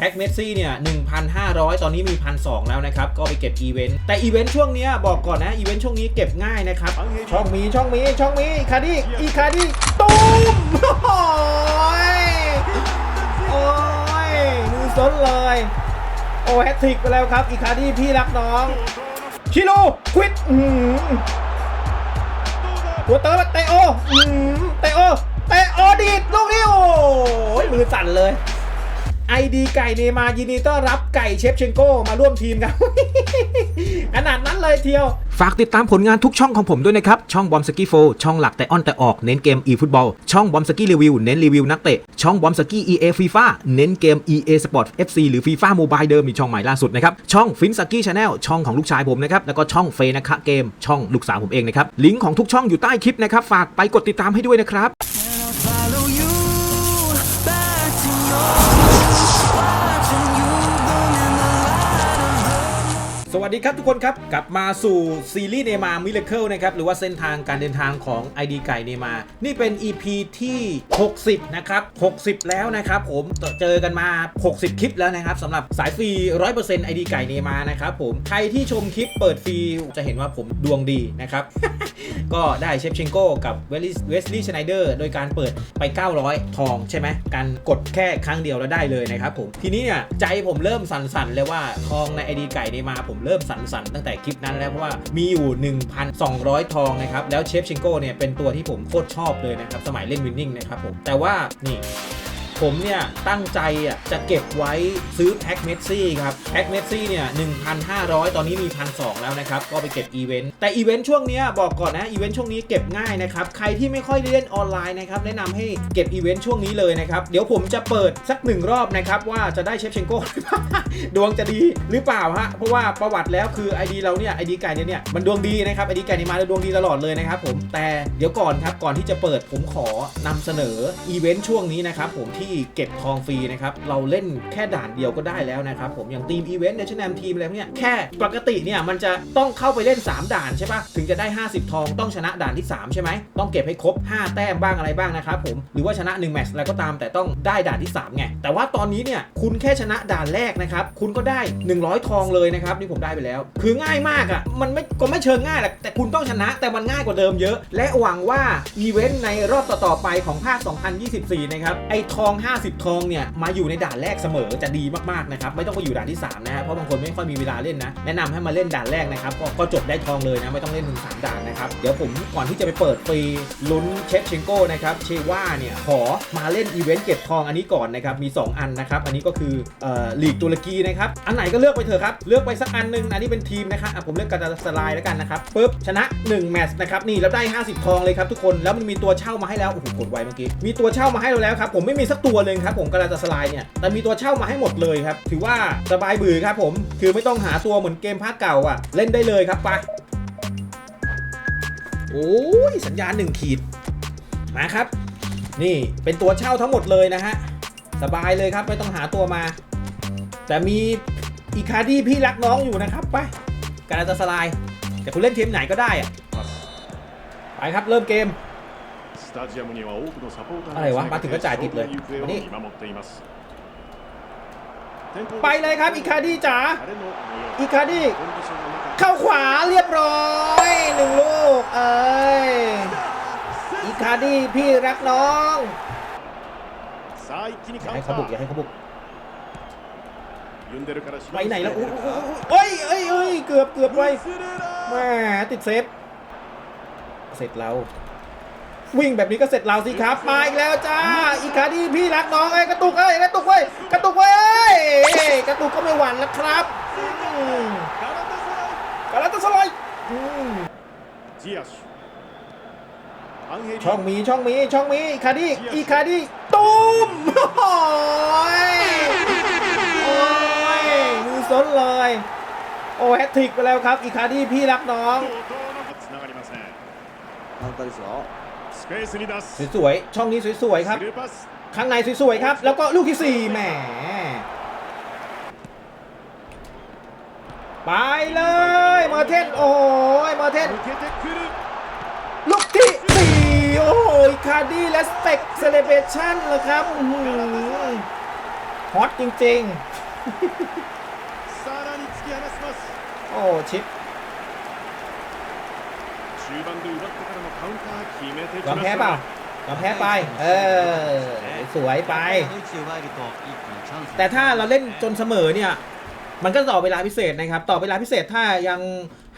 แพ็กเมสซี่เนี่ย 1,500 ตอนนี้มี 1,200 แล้วนะครับ ก็ไปเก็บอีเวนต์ แต่อีเวนต์ช่วงนี้บอกก่อนนะ อีเวนต์ช่วงนี้เก็บง่ายนะครับ ช่องมี ช่องมี ช่องมีอีคาดิอีคาดิตูมโอ้ย โอ้ยมือซนเลย โอ้แฮตทริกไปแล้วครับ อีคาดิพี่รักน้อง ชิโร่ควิดหัวเติร์ดเตโอหือเตโอเตโอดีดลูกนี้โอ้ยมือสั่นเลย ไอดีไก่เนมายินดีต้อนรับไก่เชฟเชนโก้มาร่วมทีมกันขนาดนั้นเลยเทียว ฝากติดตามผลงานทุกช่องของผมด้วยนะครับ ช่องบอมสกี้โฟช่องหลักแต่อ้อนแต่ออกเน้นเกม e ฟุตบอลช่องบอมสกี้รีวิวเน้นรีวิวนักเตะ ช่องบอมสกี้ EA FIFA เน้นเกม EA Sport FC หรือ FIFA Mobile เดิมมีช่องใหม่ล่าสุดนะครับ ช่องฟินสกี้ชาแนลช่องของลูกชายผมนะครับ แล้วก็ช่องเฟนะคะเกม ช่องลูกสาวผมเองนะครับลิงก์ของทุกช่องอยู่ใต้คลิปนะครับฝากไปกดติดตามให้ด้วยนะครับ วัสดีครับทุกคนครับ กลับมาสู่ซีรีส์เนมามิเลเคิลนะครับ หรือว่าเส้นทางการเดินทางของ ID ไก่เนมา นี่เป็น EP ที่ 60 นะครับ 60 แล้วนะครับผมเจอกันมา 60 คลิปแล้วนะครับสำหรับสายฟรี 100% ID ไก่เนมานะครับผมใครที่ชมคลิปเปิดฟรีจะเห็นว่าผมดวงดีนะครับ ก็ได้เชฟเชงโก้กับเวสลีย์ชไนเดอร์โดยการเปิดไป 900 ทองใช่ไหมการกดแค่ครั้งเดียวแล้วได้เลยนะครับผมทีนี้เนี่ยใจผมเริ่มสั่นๆเลยว่าทองในไอดีไก่นี่มาผมเริ่มสั่นๆตั้งแต่คลิปนั้นแล้วเพราะว่ามีอยู่ 1,200 ทองนะครับ แล้วเชฟเชงโก้เนี่ยเป็นตัวที่ผมโคตรชอบเลยนะครับ สมัยเล่นวินนิ่งนะครับผมแต่ว่านี่ ผมเนี่ยตั้งใจอะจะเก็บไว้ซื้อแพ็กเมสซี่ครับแพ็กเมสซี่เนี่ย 1,500 ตอนนี้มี 1,200 แล้วนะครับ ก็ไปเก็บอีเวนต์แต่อีเวนต์ช่วงนี้บอกก่อนนะอีเวนต์ช่วงนี้เก็บง่ายนะครับ ใครที่ไม่ค่อยได้เล่นออนไลน์นะครับแนะนำให้เก็บอีเวนต์ช่วงนี้เลยนะครับ เดี๋ยวผมจะเปิดสักหนึ่งรอบนะครับว่าจะได้เชฟเชงโก้ดวงจะดีหรือเปล่าฮะเพราะว่าประวัติแล้วคือ ID เราเนี่ย ID ไก่เนี่ยเนี่ยมันดวงดีนะครับ ID ไก่เนี่ยมาแล้วดวงดีตลอดเลยนะครับผมแต่เดี๋ยวก่อนครับก่อนที่จะเปิดผมขอนำเสนออีเวนต์ช่วงนี้นะครับผมที่เก็บทองฟรีนะครับ เราเล่นแค่ด่านเดียวก็ได้แล้วนะครับผมอย่างทีมอีเวนต์เนชั่นแนมทีมอะไรพวกเนี่ยแค่ปกติเนี่ยมันจะต้องเข้าไปเล่น 3 ด่านใช่ปะถึงจะได้ 50 ทองต้องชนะด่านที่ 3 ใช่ไหมต้องเก็บให้ครบ 5 แต้มบ้างอะไรบ้างนะครับผมหรือว่าชนะ1แมตช์อะไรก็ตามแต่ต้องได้ด่านที่3ไงแต่ว่าตอนนี้เนี่ยคุณแค่ชนะด่านแรกนะครับคุณก็ได้ 100 ทองเลยนะครับนี่ผมได้ไปแล้ว คือง่ายมากอะ่ะมันไม่ก็ไม่เชิงง่ายแหรอกแต่คุณต้องชนะแต่มันง่ายกว่าเดิมเยอะ และหวังว่าอีเวนต์ในรอบต่อๆไปของภาค 2024 นะครับไอทอง50 ทองเนี่ยมาอยู่ในด่านแรกเสมอจะดีมากๆนะครับไม่ต้องไปอยู่ด่านที่3นะฮะเพราะบางคนไม่ค่อยมีเวลาเล่นนะแนะนำให้มาเล่นด่านแรกนะครับก็ก็จบได้ทองเลยนะไม่ต้องเล่นถึงสามด่านนะครับเดี๋ยวผมก่อนที่จะไปเปิดฟรีลุ้นเชฟเชงโก้นะครับเชว่าเนี่ยขอมาเล่นอีเวนต์เก็บทองอันนี้ก่อนนะครับมี 2 อันนะครับอันนี้ก็คือลีกตุรกีนะครับอันไหนก็เลือกไปเถอะครับเลือกไปสักอันหนึงอันนี้เป็นทีมนะครับผมเลือกกาตาสไลน์แล้วกันนะครับปุ๊บชนะ1แมตช์นะครับนี่แล้วได้ 50 ทองเลยครับทุกคนแล้วมันมีตัวเช่ามาให้แล้วโอ้โหกดไวเมื่อกี้มีตัวเช่ามาให้เราแล้วครับผมไม่มีสักตัวเลยครับผมกาตาสไลน์เนี่ยแต่มีตัวเช่ามาให้หมดเลยครับ ถือว่าสบายบือครับผม คือไม่ต้องหาตัวเหมือนเกมภาคเก่าอะ เล่นได้เลยครับไป โอ้ยสัญญาณหนึ่งขีด มาครับ นี่เป็นตัวเช่าทั้งหมดเลยนะฮะ สบายเลยครับไม่ต้องหาตัวมา แต่มีอีคาดี้พี่รักน้องอยู่นะครับไปการาตาสลายแต่คุณเล่นทีมไหนก็ได้อะไปครับเริ่มเกม タジアムには多くのサポーターがมาถึงก็จ่ายติดเลยนี่ไปเลยครับอิคาดีจ๋าอิคาดีเข้าขวาเรียบร้อยหนึ่งลูกเอ้ยอิคาดีพี่รักน้องอย่าให้เขาบุกอย่าให้เขาบุกไปไหนแล้วโอ้ยเอ้ยเอ้ยเกือบเกือบไปแม่ติดเซฟเสร็จแล้ว วิ่งแบบนี้ก็เสร็จเราสิครับ มาอีกแล้วจ้า อีคาดีพี่รักน้องไอ้กระตุกเอ้กระตุกเว้ยกระตุกเว้ยกระตุกก็ไม่หวั่นแล้วครับกาลาตาสลอยช่องมีช่องมีช่องมีคาดีอีคาดีตุ้มโอ้ยโอ้ยมือซนเลยโอ้แฮตทริกไปแล้วครับอีคาดีพี่รักน้อง สวยๆช่องนี้สวยๆครับข้างในสวยๆครับ แล้วก็ลูกที่ 4แหมไปเลยมาเทนโอ้ยมาเทนลูกที่สี่โอ้ยคาร์ดี้และสเปกเซเลเบชั่นเลยครับฮอตจริงๆ โอ้ชิป ยอมแพ้เปล่ายอมแพ้ไป เออ สวยไป แต่ถ้าเราเล่นจนเสมอเนี่ย มันก็ต่อเวลาพิเศษนะครับ ต่อเวลาพิเศษถ้ายัง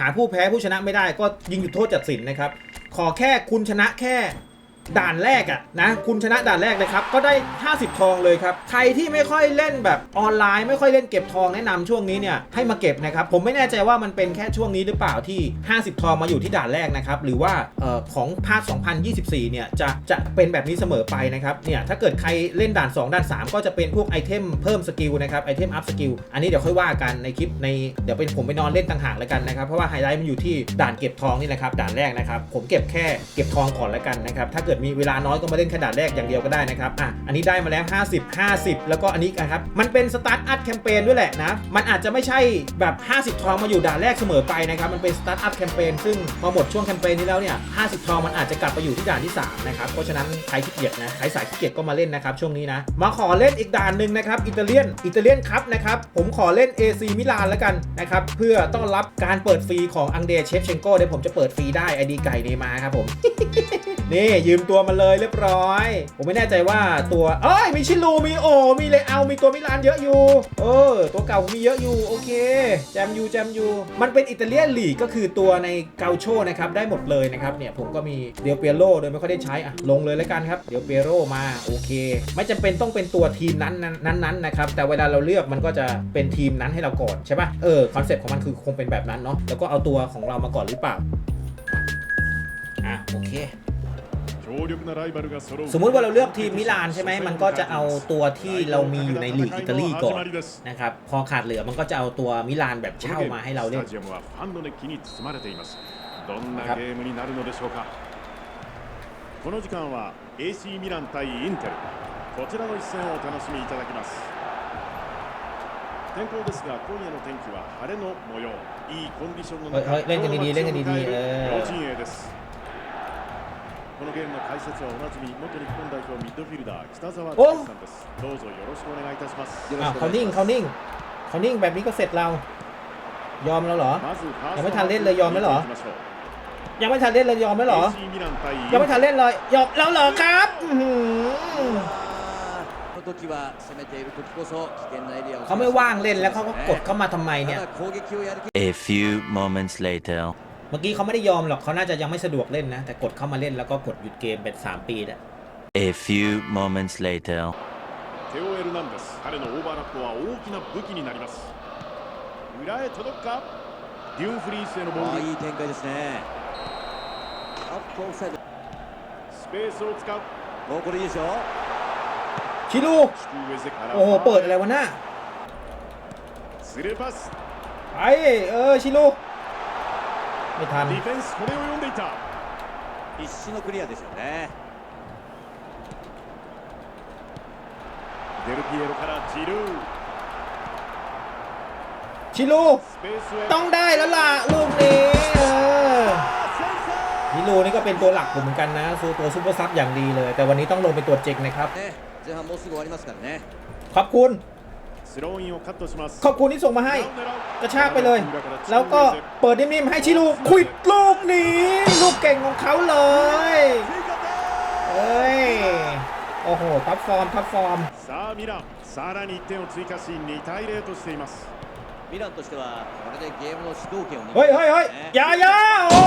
หาผู้แพ้ผู้ชนะไม่ได้ก็ยิงหยุดโทษจัดสินนะครับ ขอแค่คุณชนะแค่ ด่านแรกอะนะคุณชนะด่านแรกเลยครับก็ได้ 50 ทองเลยครับ ใครที่ไม่ค่อยเล่นแบบออนไลน์ ไม่ค่อยเล่นเก็บทองแนะนำช่วงนี้เนี่ยให้มาเก็บนะครับผมไม่แน่ใจว่ามันเป็นแค่ช่วงนี้หรือเปล่าที่ 50 ทองมาอยู่ที่ด่านแรกนะครับหรือว่าออของภาค 2024 เนี่ยจะจะเป็นแบบนี้เสมอไปนะครับเนี่ยถ้าเกิดใครเล่นด่าน 2 ด่าน 3 ก็จะเป็นพวกไอเทมเพิ่มสกิลนะครับไอเทมอัพสกิลอันนี้เดี๋ยวค่อยว่ากันในคลิปในเดี๋ยวเป็นผมไปนอนเล่นต่างหากแล้วกันนะครับเพราะว่าไฮไลท์มันอยู่ที่ด่านเก็บทองนี่แหละครับด่านแรกนะครับผมเก็บแค่เก็บทองก่อนแล้วกันนะครับถ้าเกิดมีเวลาน้อยก็มาเล่นแค่ด่านแรกอย่างเดียวก็ได้นะครับอะอันนี้ได้มาแล้ว 50 50 แล้วก็อันนี้นะครับมันเป็นสตาร์ทอัพแคมเปญด้วยแหละนะมันอาจจะไม่ใช่แบบ 50 ทองมาอยู่ด่านแรกเสมอไปนะครับมันเป็นสตาร์ทอัพแคมเปญซึ่งพอหมดช่วงแคมเปญนี้แล้วเนี่ย 50 ทองมันอาจจะกลับไปอยู่ที่ด่านที่ 3 นะครับ เพราะฉะนั้นใครขี้เกียจนะใครสายขี้เกียจก็มาเล่นนะครับช่วงนี้นะ มาขอเล่นอีกด่านหนึ่งนะครับอิตาเลียนอิตาเลียนครับนะครับผมขอเล่น AC มิลานแล้วกันนะครับเพื่อต้อนรับการเปิดฟรีของอังเดเชฟเชนโก้เดี๋ยวผมจะเปิดฟรีได้ไอดีไก่เนมาครับผมนี่ยืมตัวมาเลยเรียบร้อย ผมไม่แน่ใจว่าตัวเอ้ยมีชิลูมีโอ มีเลเอามีตัวมิลานเยอะอยู่ เออ ตัวเก่ามีเยอะอยู่โอเค แจมยูแจมยูมันเป็นอิตาเลียนลีกก็คือตัวในเกาโชนะครับได้หมดเลยนะครับเนี่ยผมก็มีเดียวเปียโรโดยไม่ค่อยได้ใช้อะลงเลยแล้วกันครับเดียวเปียโรมาโอเค ไม่จำเป็นต้องเป็นตัวทีมนั้นนั้นนั้นนะครับแต่เวลาเราเลือกมันก็จะเป็นทีมนั้นให้เราก่อนใช่ป่ะเออคอนเซ็ปต์ของมันคือคงเป็นแบบนั้นเนาะแล้วก็เอาตัวของเรามาก่อนหรือเปล่าอะโอเค สมมุติว่าเราเลือกทีมมิลานใช่ไหม มันก็จะเอาตัวที่เรามีอยู่ในลีกอิตาลีก่อนนะครับ พอขาดเหลือมันก็จะเอาตัวมิลานแบบเช่ามาให้เราเล่น スタジアムはファンの熱気に包まれていますどんなครับ ゲームになるのでしょうかこの時間は AC ミラン対インテルこちらの一戦をお楽しみいただきます天候ですが今夜の天気は晴れの模様いいコンディションのはいはい中เล่นกันดีๆเล่นกันดีๆ 今日のเออ 両陣営です このゲームの解説はおなじみ元日本代表ミッドフィルダー北澤お大さんですどうぞよろしくお願いいたします อ้าวเขานิ่งเขานิ่งเขานิ่งแบบนี้ก็เสร็จเรา ยอมแล้วเหรอ まずファーストยังไม่ทันเล่นเลยยอมไหมเหรอ 見ていきましょう ยังไม่ทันเล่นเลยยอมแล้วเหรอ AC ミラン対インテル ยังไม่ทันเล่นเลยยอมแล้วเหรอครับอื้อหือ この時は攻めている時こそ危険なエリアを เขาไม่ว่างเล่นแล้วเขาก็กดเข้ามาทำไมเนี่ย ただ攻撃をやる気 A few moments later. เมื่อกี้เขาไม่ได้ยอมหรอกเขาน่าจะยังไม่สะดวกเล่นนะ แต่กดเข้ามาเล่นแล้วก็กดหยุดเกมเป็น 3 ปีเนี่ย A few moments later. テオ・エルナンデス彼のオーバーラップは大きな武器になります裏へ届くかデュンフリースへのボールああいい展開ですねアップオフサイドスペースを使うもうこれいいですよ ชิลู シュクウエゼから โอ้โห เปิดอะไรวะน่า スルーパス ไปเออ ชิลู ไม่ทัน ディフェンスこれを読んでいた必死のクリアですよねデルピエロからジルー ชิลู スペースへ ต้องได้แล้วล่ะ ลูกนี้เออชิลูนี่ก็เป็นตัวหลักผมเหมือนกันนะคือตัวซูเปอร์ซับอย่างดีเลย แต่วันนี้ต้องลงเป็นตัวเจกนะครับ ね前半もうすぐ終わりますからね ขอบคุณ ขอบคุณที่ส่งมาให้ 裏を狙う กระชากไปเลย 裏から แล้วก็ チクウエゼ เปิดนิ่มๆให้ชิลูควิดลูกนี้ ลูกเก่งของเขาเลย เอ้ย โอ้โหท็อปฟอร์มท็อปฟอร์ม さあミランさらに1点を追加し2対0としていますミランとしてはこれでゲームの主導権を握 เฮ้ยเฮ้ยเฮ้ยอย่าอย่าโอ้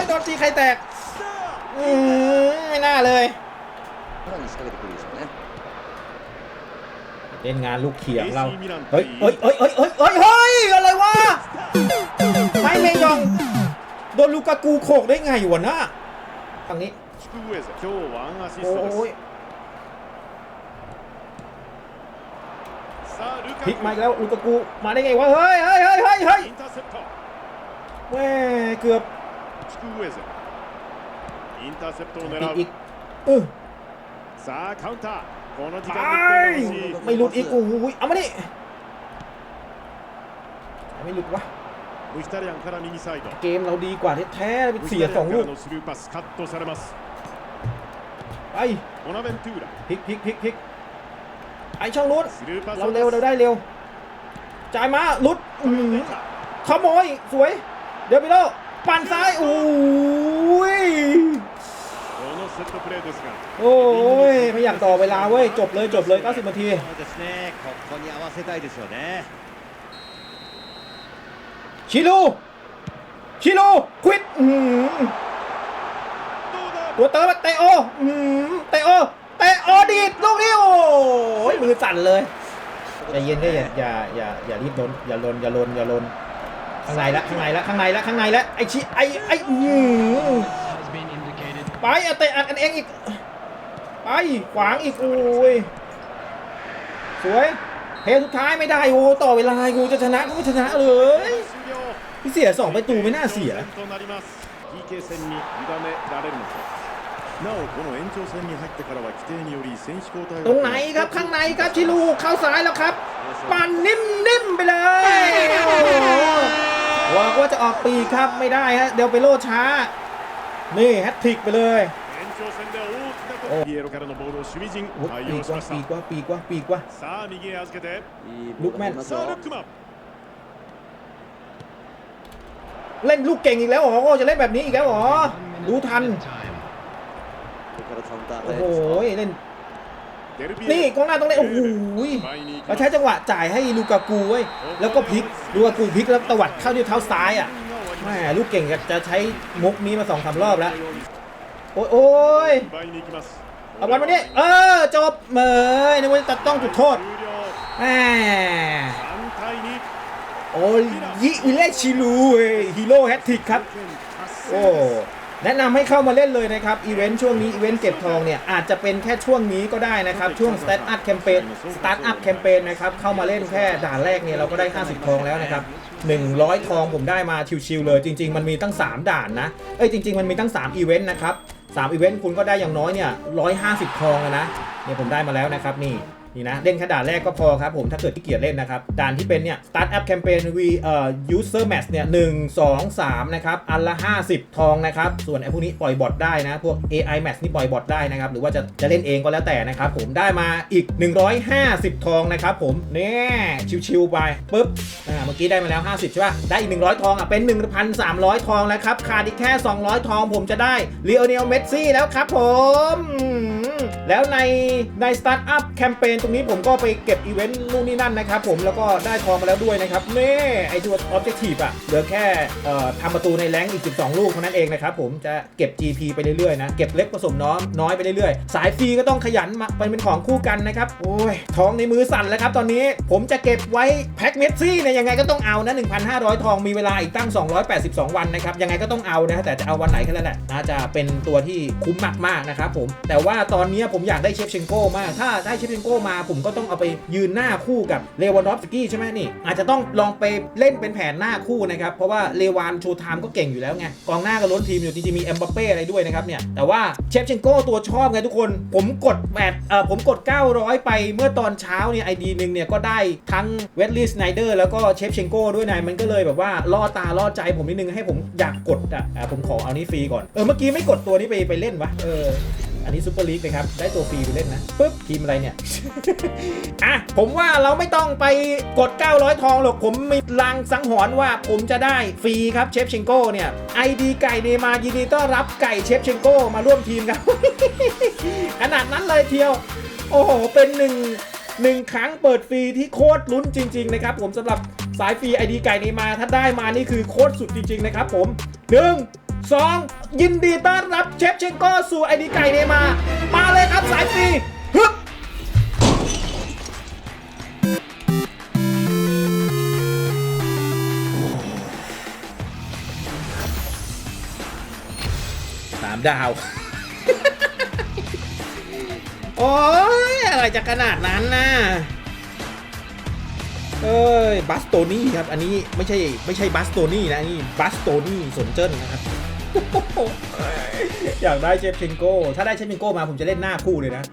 ยโดนตีใครแตก อืมไม่น่าเลย さらに仕掛けてくるでしょうね เล่นงานลูกเขียงเรา เฮ้ยเฮ้ยเฮ้ยเฮ้ยเฮ้ยเฮ้ยเฮ้ยอะไรวะไม่เมยอง โดนลูกากูโขกได้ไงวะนะทางนี้ โอ้ยพลิกมาแล้วลูกากูมาได้ไงวะ เฮ้ยเฮ้ยเฮ้ยเฮ้ยเฮ้ยแม่เกือบปิดอีกเออさあカウンター ไปไม่หลุดอีกโอ้โหเอามานี่ไม่หลุดวะเกมเราดีกว่าแท้ๆเสียสองลูกไปพลิกพลิกพลิกพลิกไอช่องนู้นเราเร็วเราได้เร็วจ่ายมาลุดขโมยสวย เดี๋ยวไปโลปั่นซ้ายโอ้ย โอ้ยไม่อยากต่อเวลาเว้ยจบเลยจบเลย 90นาทีชิลูชิลูควิดตัวเติร์เตโอเตโอเตโอดีดลูกนี้โอ้ยมือสั่นเลยใจเย็นได้อย่าอย่าอย่าอย่ารีบโดนอย่าลนอย่าลนอย่าลนข้างในละข้างในละข้างในละข้างในละไอชิไอไออืม ไปเอาเตะอัดกันเองอีก ไปขวางอีกโอ้ยสวยเพลสุดท้ายไม่ได้โอ้ต่อเวลากูจะชนะกูชนะเลยพี่เสียสองประตูไม่น่าเสียตรงไหนครับข้างในครับชิลูเข้าซ้ายแล้วครับปั่นนิ่มๆไปเลยหวังว่าจะออกปีครับไม่ได้ฮะเดี๋ยวไปโลช้า นี่แฮตทริกไปเลยโอ้ปีกว่าปีกว่าปีกว่าปีกว่าลูกแม่นเล่นลูกเก่งอีกแล้วหรอจะเล่นแบบนี้อีกแล้วหรอดูทันโอ้โหเล่นนี่กองหน้าต้องเล่นโอ้โหเาใช้จังหวะจ่ายให้ลูกากูไว้แล้วก็พลิกลูกากูพลิกแล้วตวัดเข้าที่เท้าซ้ายอะ แม่ลูกเก่งจะใช้มุกนี้มาสองสารอบแล้วโอ้ยโอ้ยเอาบอลมาเนี่ยเออจบเหมยนึกว่าจะต้องจุดโทษแหมโอ้ยยิ่งเล่ชิลูฮีโร่แฮตติกครับ โอ้ แนะนำให้เข้ามาเล่นเลยนะครับอีเวนต์ช่วงนี้อีเวนต์เก็บทองเนี่ยอาจจะเป็นแค่ช่วงนี้ก็ได้นะครับ ช่วง Start Up Campaign Start Up Campaign นะครับเข้ามาเล่นแค่ด่านแรกเนี่ยเราก็ได้ 50 ทองแล้วนะครับ100 ทองผมได้มาชิวๆเลย จริง ๆ มันมีตั้ง 3 ด่านนะเอ้ยจริง ๆ มันมีตั้ง 3 อีเวนต์นะครับ3อีเวนต์คุณก็ได้อย่างน้อยเนี่ย150 ทองอะนะเนี่ยผมได้มาแล้วนะครับนี่ นี่นะ เล่นแค่ด่านแรกก็พอครับผมถ้าเกิดที่เกียจเล่นนะครับ ด่านที่เป็นเนี่ย Start Up Campaign V เอ่อ User Match เนี่ย1 2 3นะครับ อันละ 50 ทองนะครับ ส่วนไอ้พวกนี้ปล่อยบอทได้นะ พวก AI Match นี่ปล่อยบอทได้นะครับ หรือว่าจะจะเล่นเองก็แล้วแต่นะครับ ผมได้มาอีก 150 ทองนะครับผมเนี่ยชิวๆไปปุ๊บอ่าเมื่อกี้ได้มาแล้ว 50 ใช่ป่ะ ได้อีก 100 ทองอะเป็น 1,300 ทองแล้วครับขาดอีกแค่ 200 ทองผมจะได้เลโอเนลเมสซี่แล้วครับผม แล้วในใน Startup Campaign ตรงนี้ผมก็ไปเก็บอีเวนต์นู่นนี่นั่นนะครับผมแล้วก็ได้ทองมาแล้วด้วยนะครับเน่ไอตัว Objective อะเหลือแค่ทำประตูในแรงอีก 12 ลูกเท่านั้นเองนะครับผมจะเก็บ GP ไปเรื่อยๆนะเก็บเล็กผสมน้อยน้อยไปเรื่อยๆ สายฟรีก็ต้องขยันมาเป็นเป็นของคู่กันนะครับโอ้ยทองในมือสั่นแล้วครับตอนนี้ผมจะเก็บไว้แพ็คเมสซี่เนี่ยยังไงก็ต้องเอานะ 1,500 ทองมีเวลาอีกตั้ง 282 วันนะครับยังไงก็ต้องเอานะแต่จะเอาวันไหนก็แล้วแหละน่าจะเป็นตัวที่คุ้มมากๆนะครับผมแต่ว่าตอนนี้ผมอยากได้เชฟเชนโก้มาก ถ้าได้เชฟเชนโก้มา ผมก็ต้องเอาไปยืนหน้าคู่กับเลวานดอฟสกี้ใช่ไหมนี่ อาจจะต้องลองไปเล่นเป็นแผนหน้าคู่นะครับ เพราะว่าเลวานโชไทม์ก็เก่งอยู่แล้วไง กองหน้าก็ล้นทีมอยู่จริงๆมีเอ็มบัปเป้อะไรด้วยนะครับเนี่ย แต่ว่าเชฟเชนโก้ตัวชอบไงทุกคน ผมกดแปดเอ่อผมกด 900 ไปเมื่อตอนเช้าเนี่ยไอดีหนึ่งเนี่ยก็ได้ทั้งเวสลีย์สไนเดอร์แล้วก็เชฟเชนโก้ด้วยนายมันก็เลยแบบว่าล่อตาล่อใจผมนิดนึงให้ผมอยากกดอะอะผมขอเอานี้ฟรีก่อนเออเมื่อกี้ไม่กดตัวนี้ไปไปเล่นวะเออ อันนี้ซูเปอร์ลีกนะครับ ได้ตัวฟรีไปเล่นนะปุ๊บทีมอะไรเนี่ย อะ ผมว่าเราไม่ต้องไปกด 900 ทองหรอก ผมมีลางสังหรณ์ว่าผมจะได้ฟรีครับเชฟเชงโก้เนี่ยไอดีไก่เนมายินดีต้อนรับไก่เชฟเชงโก้มาร่วมทีมครับขนาดนั้นเลยเทียว โอ้โห เป็นหนึ่งหนึ่งครั้งเปิดฟรีที่โคตรลุ้นจริง ๆ นะครับ ผมสำหรับสายฟรีไอดีไก่เนมาถ้าได้มานี่คือโคตรสุดจริง ๆ นะครับ ผมหนึ่ง สองยินดีต้อนรับเชฟเชงโก้สู่ไอดีไก่เนมา มาเลยครับสายฟรีฮึบสามดาว โอ้ย อะไรจะขนาดนั้นนะเอ้ยบัสโตนี่ครับ อันนี้ไม่ใช่ไม่ใช่บัสโตนี่นะนนี่บัสโตนี่สนเจิ้นนะครับ อยากได้เชฟเชนโก้ ถ้าได้เชฟเชนโก้มาผมจะเล่นหน้าคู่เลยนะ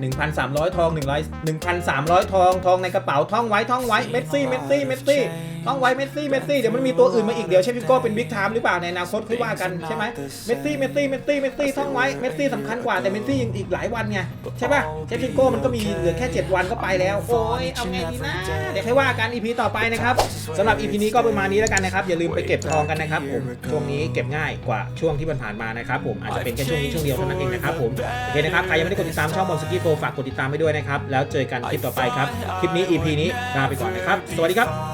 หนึ่งพันสามร้อยทองหนึ่งร้อยหนึ่งพันสามร้อยทอง ทองในกระเป๋าท่องไว้ท่องไว้ เมสซี่ เมสซี่ เมสซี่ ต้องไว้เมสซี่เมสซี่เดี๋ยวมันมีตัวอื่นมาอีกเดี๋ยวเชฟฟิโก้เป็นบิ๊กไทม์หรือเปล่าในอนาคตค่อยว่ากันใช่ไหมเมสซี่เมสซี่เมสซี่เมสซี่ท่องไว้เมสซี่สำคัญกว่าแต่เมสซี่ยังอีกหลายวันไงใช่ป่ะเชฟฟิโก้มันก็มีเหลือแค่ 7 วันก็ไปแล้วโอ้ยเอาไงดีนะเดี๋ยวค่อยว่ากัน EP ต่อไปนะครับสำหรับ EP นี้ก็ประมาณนี้แล้วกันนะครับอย่าลืมไปเก็บทองกันนะครับผมช่วงนี้เก็บง่ายกว่าช่วงที่ผ่านมานะครับผมอาจจะเป็นแค่ช่วงนี้ช่วงเดียวเท่านั้นเองนะครับผมโอเคนะครับใครยังไม่ได้กดติดตามช่องบอลสกีโฟฝากกดติดตามไปด้วยนะครับแล้วเจอกันคลิปต่อไปครับคลิปนี้ EP นี้ลาไปก่อนนะครับ สวัสดีครับ